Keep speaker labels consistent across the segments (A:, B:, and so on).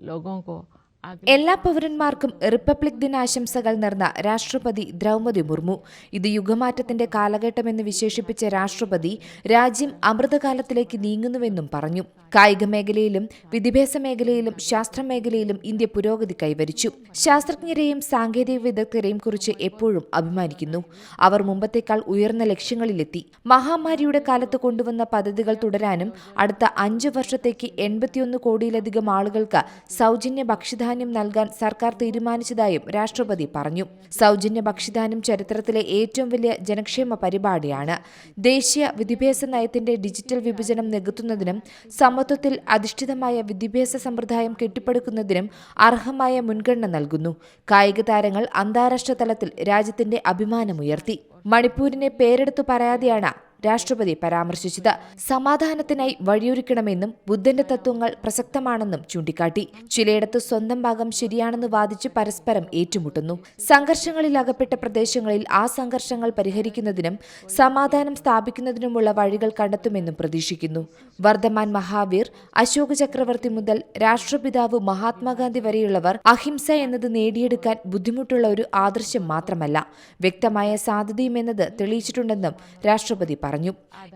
A: लोगों को
B: എല്ലാ പൗരന്മാർക്കും റിപ്പബ്ലിക് ദിനാശംസകൾ നേർന്ന രാഷ്ട്രപതി ദ്രൗപദി മുർമു. ഇത് യുഗമാറ്റത്തിന്റെ കാലഘട്ടമെന്ന് വിശേഷിപ്പിച്ച രാഷ്ട്രപതി രാജ്യം അമൃതകാലത്തിലേക്ക് നീങ്ങുന്നുവെന്നും പറഞ്ഞു. കായിക മേഖലയിലും വിദ്യാഭ്യാസ മേഖലയിലും ശാസ്ത്ര മേഖലയിലും ഇന്ത്യ പുരോഗതി കൈവരിച്ചു. ശാസ്ത്രജ്ഞരെയും സാങ്കേതിക വിദഗ്ധരെയും കുറിച്ച് എപ്പോഴും അഭിമാനിക്കുന്നു. അവർ മുമ്പത്തേക്കാൾ ഉയർന്ന ലക്ഷ്യങ്ങളിലെത്തി. മഹാമാരിയുടെ കാലത്ത് കൊണ്ടുവന്ന പദ്ധതികൾ തുടരാനും അടുത്ത അഞ്ചു വർഷത്തേക്ക് എൺപത്തിയൊന്ന് കോടിയിലധികം ആളുകൾക്ക് സൗജന്യ ഭക്ഷ്യധാന്യം നൽകാൻ സർക്കാർ തീരുമാനിച്ചതായും രാഷ്ട്രപതി പറഞ്ഞു. സൗജന്യ ഭക്ഷ്യധാന്യം ചരിത്രത്തിലെ ഏറ്റവും വലിയ ജനക്ഷേമ പരിപാടിയാണ്. ദേശീയ വിദ്യാഭ്യാസ നയത്തിന്റെ ഡിജിറ്റൽ വിഭജനം നികത്തുന്നതിനും സമത്വത്തിൽ അധിഷ്ഠിതമായ വിദ്യാഭ്യാസ സമ്പ്രദായം കെട്ടിപ്പടുക്കുന്നതിനും അർഹമായ മുൻഗണന നൽകുന്നു. കായിക താരങ്ങൾ അന്താരാഷ്ട്ര തലത്തിൽ രാജ്യത്തിന്റെ അഭിമാനമുയർത്തി. മണിപ്പൂരിനെ പേരെടുത്തു പറയാതെയാണ് രാഷ്ട്രപതി പരാമർശിച്ചത്. സമാധാനത്തിനായി വഴിയൊരുക്കണമെന്നും ബുദ്ധന്റെ തത്വങ്ങൾ പ്രസക്തമാണെന്നും ചൂണ്ടിക്കാട്ടി. ചിലയിടത്ത് സ്വന്തം ഭാഗം ശരിയാണെന്ന് വാദിച്ച് പരസ്പരം ഏറ്റുമുട്ടുന്നു. സംഘർഷങ്ങളിൽ അകപ്പെട്ട പ്രദേശങ്ങളിൽ ആ സംഘർഷങ്ങൾ പരിഹരിക്കുന്നതിനും സമാധാനം സ്ഥാപിക്കുന്നതിനുമുള്ള വഴികൾ കണ്ടെത്തുമെന്നും പ്രതീക്ഷിക്കുന്നു. വർദ്ധമാൻ മഹാവീർ അശോക് ചക്രവർത്തി മുതൽ രാഷ്ട്രപിതാവ് മഹാത്മാഗാന്ധി വരെയുള്ളവർ അഹിംസ എന്നത് നേടിയെടുക്കാൻ ബുദ്ധിമുട്ടുള്ള ഒരു ആദർശം മാത്രമല്ല. വ്യക്തമായ സാധ്യതയും എന്നത് തെളിയിച്ചിട്ടുണ്ടെന്നും രാഷ്ട്രപതി പറഞ്ഞു.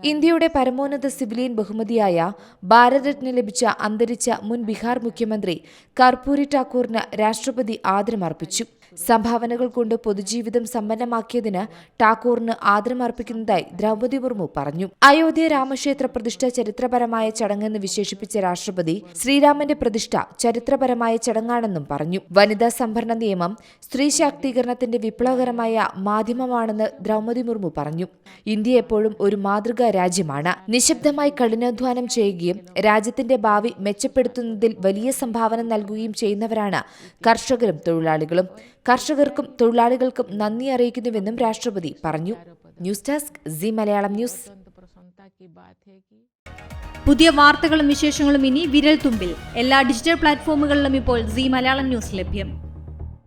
B: ഇന്ത്യയുടെ പരമോന്നത സിവിലിയൻ ബഹുമതിയായ ഭാരതരത്ന ലഭിച്ച അന്തരിച്ച മുൻ ബീഹാർ മുഖ്യമന്ത്രി കർപ്പൂരി ഠാക്കൂറിന് രാഷ്ട്രപതി ആദരമർപ്പിച്ചു. സംഭാവനകൾ കൊണ്ട് പൊതുജീവിതം സമ്പന്നമാക്കിയതിന് ഠാക്കൂറിന് ആദരമർപ്പിക്കുന്നതായി ദ്രൗപദി മുർമു പറഞ്ഞു. അയോധ്യ രാമക്ഷേത്ര പ്രതിഷ്ഠ ചരിത്രപരമായ ചടങ്ങെന്ന് വിശേഷിപ്പിച്ച രാഷ്ട്രപതി ശ്രീരാമന്റെ പ്രതിഷ്ഠ ചരിത്രപരമായ ചടങ്ങാണെന്നും പറഞ്ഞു. വനിതാ സംഭരണ നിയമം സ്ത്രീ ശാക്തീകരണത്തിന്റെ വിപ്ലവകരമായ മാധ്യമമാണെന്ന് ദ്രൗപദി മുർമു പറഞ്ഞു. ഇന്ത്യ എപ്പോഴും ഒരു മാതൃകാ രാജ്യമാണ്. നിശബ്ദമായി കഠിനാധ്വാനം ചെയ്യുകയും രാജ്യത്തിന്റെ ഭാവി മെച്ചപ്പെടുത്തുന്നതിൽ വലിയ സംഭാവന നൽകുകയും ചെയ്യുന്നവരാണ് കർഷകരും തൊഴിലാളികളും. കർഷകർക്കും തൊഴിലാളികൾക്കും നന്ദി അറിയിക്കുന്നുവെന്നും രാഷ്ട്രപതി പറഞ്ഞു. News desk Zee Malayalam news.
C: പുതിയ വാർത്തകളും വിശേഷങ്ങളും ഇനി വിരൽ തുമ്പിൽ എല്ലാ ഡിജിറ്റൽ പ്ലാറ്റ്ഫോമുകളിലും ഇപ്പോൾ സി മലയാളം ന്യൂസ് ലഭ്യം.